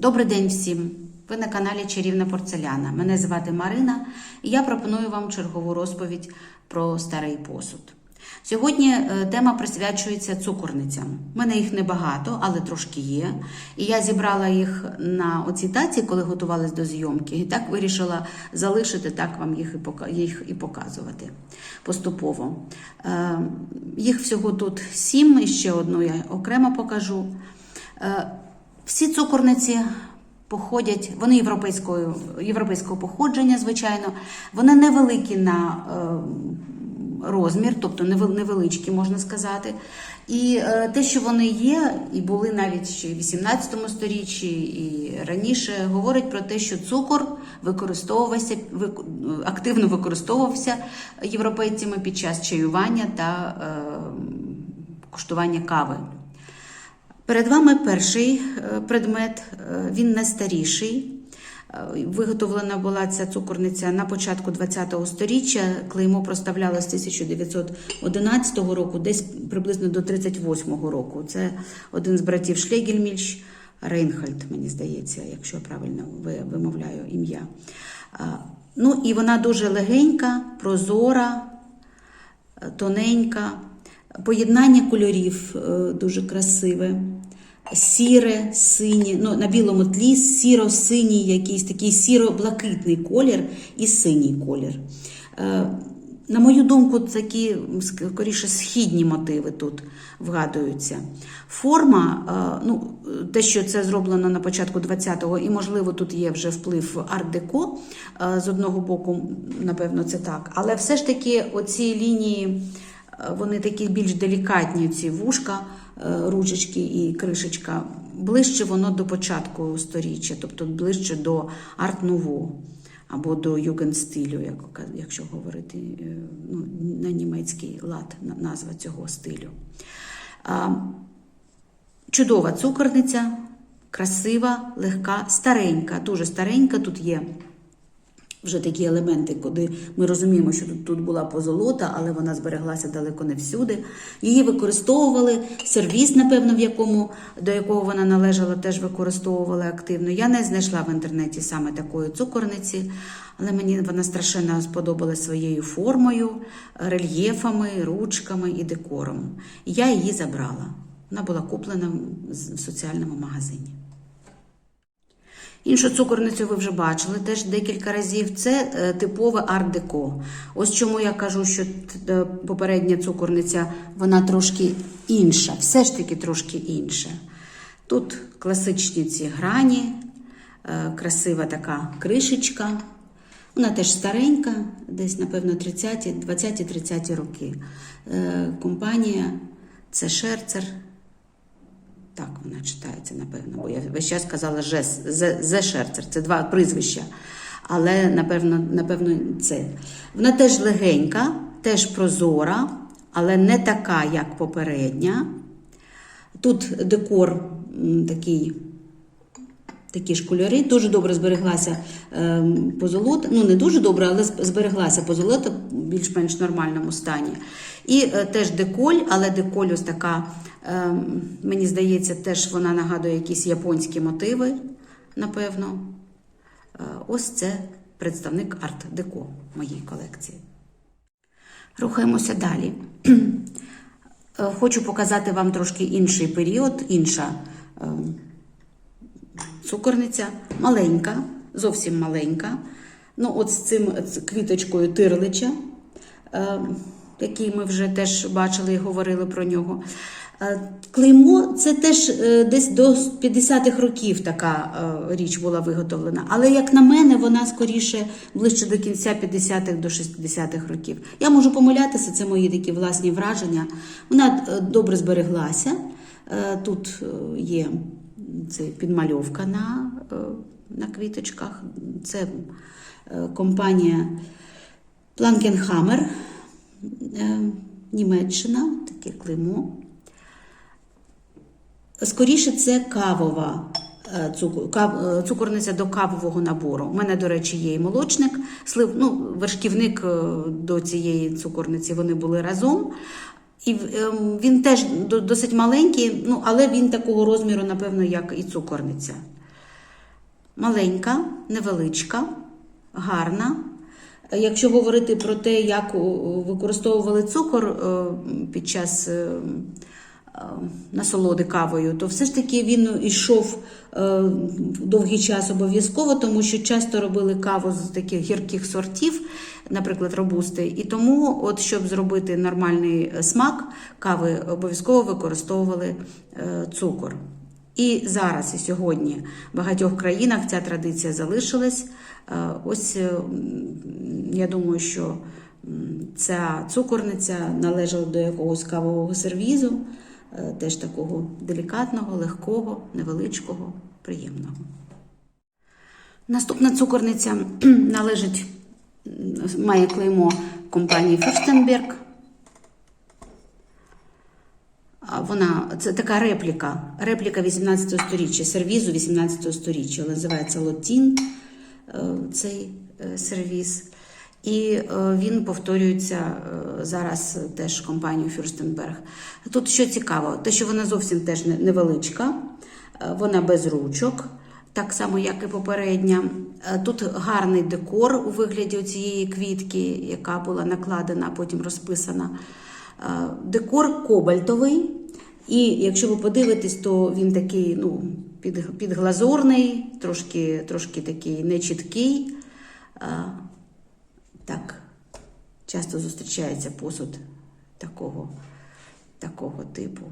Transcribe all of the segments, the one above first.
Добрий день всім! Ви на каналі Чарівна Порцеляна. Мене звати Марина, і я пропоную вам чергову розповідь про старий посуд. Сьогодні е, тема присвячується цукорницям. У мене їх небагато, але трошки є. І я зібрала їх на оцій таці, коли готувалась до зйомки. І так вирішила залишити, так вам їх і, показувати поступово. Е, Їх всього тут сім, і ще одну я окремо покажу. Всі цукорниці походять, вони європейського, європейського походження, звичайно. Вони невеликі на е, розмір, тобто невел- невеличкі, можна сказати. І е, те, що вони є, і були навіть ще в 18 сторіччі, і раніше, говорить про те, що цукор використовувався, вик- активно використовувався європейцями під час чаювання та е, куштування кави. Перед вами перший е, предмет, е, він найстаріший. Е, Виготовлена була ця цукорниця на початку ХХ століття. Клеймо проставлялось з 1911 року, десь приблизно до 38 року. Це один з братів Шлегельмільш, Рейнхальд, мені здається, якщо я правильно вимовляю ім'я. Ну і вона дуже легенька, прозора, тоненька. Поєднання кольорів е, дуже красиве. Сіре, синє, ну, на білому тлі сіро-синій, якийсь такий сіро-блакитний колір і синій колір. Е, На мою думку, такі скоріше східні мотиви тут вгадуються. Форма, е, ну, те, що це зроблено на початку 20-го, і, можливо, тут є вже вплив арт-деко. З одного боку, напевно, це так. Але все ж таки, оці лінії. Вони такі більш делікатні, ці вушка, е, ручечки і кришечка. Ближче воно до початку сторіччя, тобто ближче до арт-нуво або до югенстилю, як, якщо говорити е, ну, на німецький лад, назва цього стилю. Чудова цукорниця, красива, легка, старенька, дуже старенька. Тут є вже такі елементи, куди ми розуміємо, що тут, тут була позолота, але вона збереглася далеко не всюди. Її використовували, сервіс, напевно, в якому, до якого вона належала, теж використовували активно. Я не знайшла в інтернеті саме такої цукорниці, але мені вона страшенно сподобалась своєю формою, рельєфами, ручками і декором. Я її забрала. Вона була куплена в соціальному магазині. Іншу цукорницю ви вже бачили теж декілька разів. Це е, типове арт-деко. Ось чому я кажу, що е, попередня цукорниця вона трошки інша, все ж таки трошки інша. Тут класичні ці грані, е, красива така кришечка. Вона теж старенька, десь, напевно, 30-ті, 20-30 роки. Компанія це Шерцер. Так вона читається, напевно, бо я весь час казала Жес, Зе, Шерцер, це два прізвища. Але, напевно, напевно, це. Вона теж легенька, теж прозора, але не така, як попередня. Тут декор такий. Такі ж кольори, дуже добре збереглася ем, позолота. Ну, не дуже добре, але зб- збереглася позолота в більш-менш нормальному стані. І е, теж деколь, але деколь ось така, ем, мені здається, теж вона нагадує якісь японські мотиви, напевно. Е, ось це представник арт-деко моїй колекції. Рухаємося далі. Е, Хочу показати вам трошки інший період, інша. Цукорниця маленька, зовсім маленька. Ну, от з цим з квіточкою тирлича, е, який ми вже теж бачили і говорили про нього. Е, Клеймо це теж е, десь до 50-х років така е, річ була виготовлена. Але, як на мене, вона скоріше ближче до кінця 50-х до 60-х років. Я можу помилятися, це мої такі власні враження. Вона е, добре збереглася. Е, Тут е, є це підмальовка на, е, на квіточках. Це е, компанія е, Німеччина, таке клеймо. Скоріше, це кавова е, цукорниця до кавового набору. У мене, до речі, є і молочник, слив, ну, вершківник до цієї цукорниці вони були разом. І ем, він теж досить маленький, ну, але він такого розміру, напевно, як і цукорниця. маленька, невеличка, гарна. Якщо говорити про те, як використовували цукор е, під час е, насолоди кавою, то все ж таки він йшов е, довгий час обов'язково, тому що часто робили каву з таких гірких сортів, наприклад, робусти. І тому, от щоб зробити нормальний е, смак кави, обов'язково використовували е, цукор. І зараз, і сьогодні в багатьох країнах ця традиція залишилась. Е, Ось е, я думаю, що ця цукорниця належала до якогось кавового сервізу, е, теж такого делікатного, легкого, невеличкого, приємного. Наступна цукорниця належить, має клеймо компанії Фюрстенберг. Вона це така репліка, репліка 18 сторіччя, сервізу 18 сторіччя. Називається Лотін е, цей е, сервіз. І е, він повторюється е, зараз теж компанією Фюрстенберг. Тут що цікаво, те, що вона зовсім теж невеличка, е, вона без ручок, так само, як і попередня. Тут гарний декор у вигляді цієї квітки, яка була накладена, а потім розписана. Декор кобальтовий. І якщо ви подивитесь, то він такий ну, підглазурний, трошки, трошки такий нечіткий. Так, часто зустрічається посуд такого, такого типу,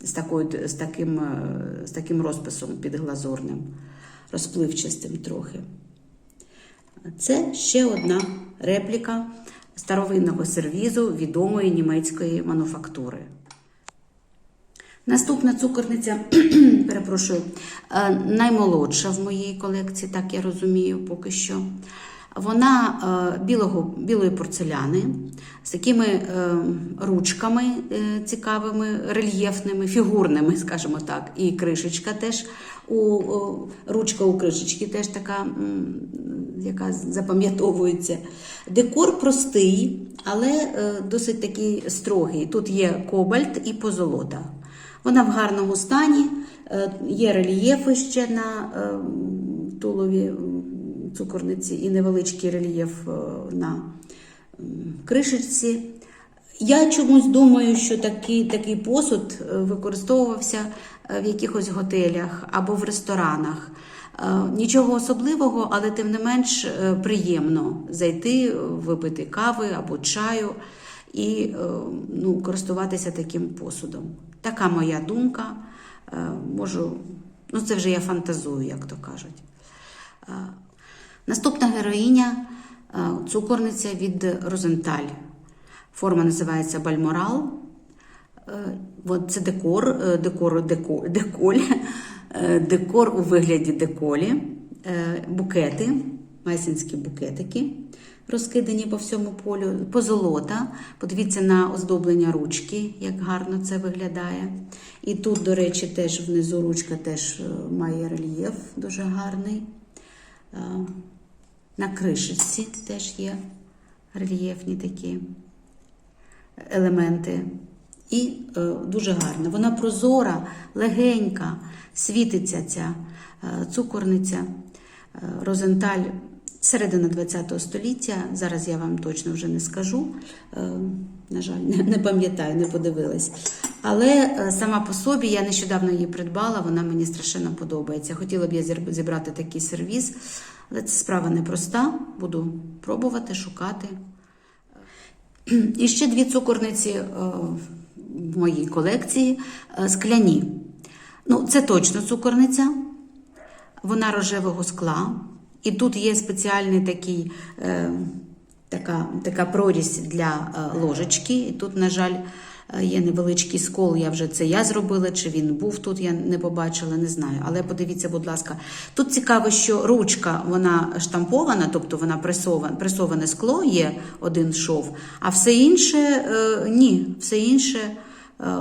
з, такою, з, таким, е, з таким розписом підглазурним, розпливчастим трохи. Це ще одна репліка старовинного сервізу відомої німецької мануфактури. Наступна цукорниця, перепрошую, е, наймолодша в моїй колекції, так я розумію, поки що. Вона е, білого, білої порцеляни з такими е, ручками е, цікавими, рельєфними, фігурними, скажімо так, і кришечка теж у ручка у кришечки теж така, яка запам'ятовується. Декор простий, але досить такий строгий. Тут є кобальт і позолота. Вона в гарному стані, є рельєфи ще на тулові цукорниці і невеличкий рельєф е, на кришечці. Я чомусь думаю, що такий, такий посуд е, використовувався е, в якихось готелях або в ресторанах. Нічого особливого, але тим не менш приємно зайти, випити кави або чаю і ну, користуватися таким посудом. Така моя думка. Можу, ну це вже я фантазую, як то кажуть. Наступна героїня е, цукорниця від Розенталь. Форма називається Бальморал. Е, це декор, е, декор, деколь, е, декор у вигляді деколі, букети, майсінські букетики, розкидані по всьому полю, позолота. Подивіться на оздоблення ручки, як гарно це виглядає. І тут, до речі, теж внизу ручка теж має рельєф дуже гарний. На кришечці теж є рельєфні такі елементи. І е, дуже гарна. Вона прозора, легенька, світиться ця е, цукорниця. Е, Розенталь середина ХХ століття. Зараз я вам точно вже не скажу. Е, на жаль, не, пам'ятаю, не подивилась. Але е, сама по собі я нещодавно її придбала, вона мені страшенно подобається. Хотіла б я зібрати такий сервіз, але це справа непроста. Буду пробувати, шукати. І ще дві цукорниці е, в моїй колекції скляні. Ну, це точно цукорниця, вона рожевого скла. І тут є спеціальний такий, е, така, така прорізь для е, ложечки. І тут, на жаль, е, є невеличкий скол. Я вже це я зробила, чи він був тут, я не побачила, не знаю. Але подивіться, будь ласка, тут цікаво, що ручка вона штампована, тобто вона пресована, пресоване скло, є один шов, а все інше е, ні, все інше.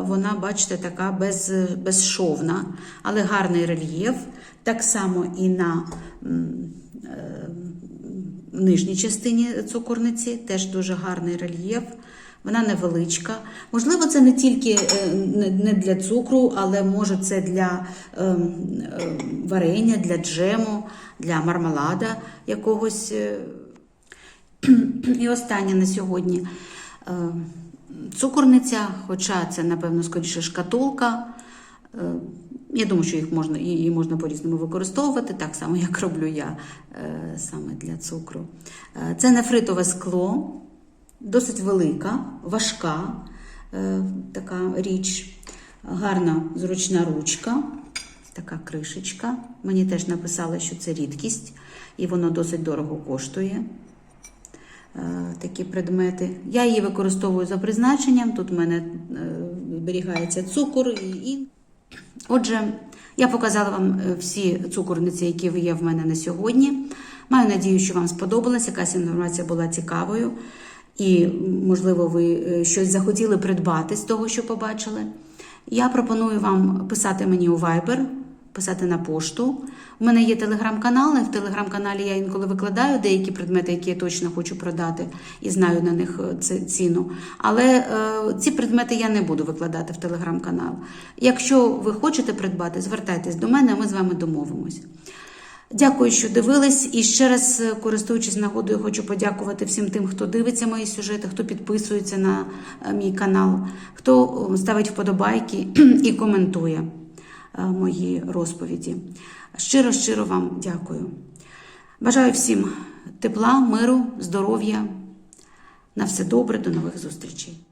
Вона, бачите, така без, безшовна, але гарний рельєф. Так само і на е, нижній частині цукорниці теж дуже гарний рельєф, Вона невеличка. Можливо, це не тільки е, не- для цукру, але може це для е, варення, для джему, для мармелада якогось. І останнє на сьогодні. Цукорниця, хоча це, напевно, скоріше шкатулка. Е, Я думаю, що їх можна, її можна по-різному використовувати, так само, як роблю я е, саме для цукру. Е, Це нефритове скло, досить велика, важка така річ, гарна зручна ручка, така кришечка. Мені теж написали, що це рідкість, і воно досить дорого коштує. Такі предмети. Я її використовую за призначенням. Тут в мене зберігається цукор і. Отже, я показала вам е, всі цукорниці, які є в мене на сьогодні. Маю надію, що вам сподобалась, якась інформація була цікавою. І, можливо, ви е, щось захотіли придбати з того, що побачили. Я пропоную вам писати мені у Viber, писати на пошту. У мене є телеграм-канал, і в телеграм-каналі я інколи викладаю деякі предмети, які я точно хочу продати і знаю на них е, ціну. Але е, ці предмети я не буду викладати в телеграм-канал. Якщо ви хочете придбати, звертайтесь до мене, а ми з вами домовимось. Дякую, що дивились. І ще раз, е, користуючись нагодою, хочу подякувати всім тим, хто дивиться мої сюжети, хто підписується на е, мій канал, хто ставить вподобайки і коментує мої розповіді. Щиро, щиро вам дякую. Бажаю всім тепла, миру, здоров'я. На все добре, до нових зустрічей.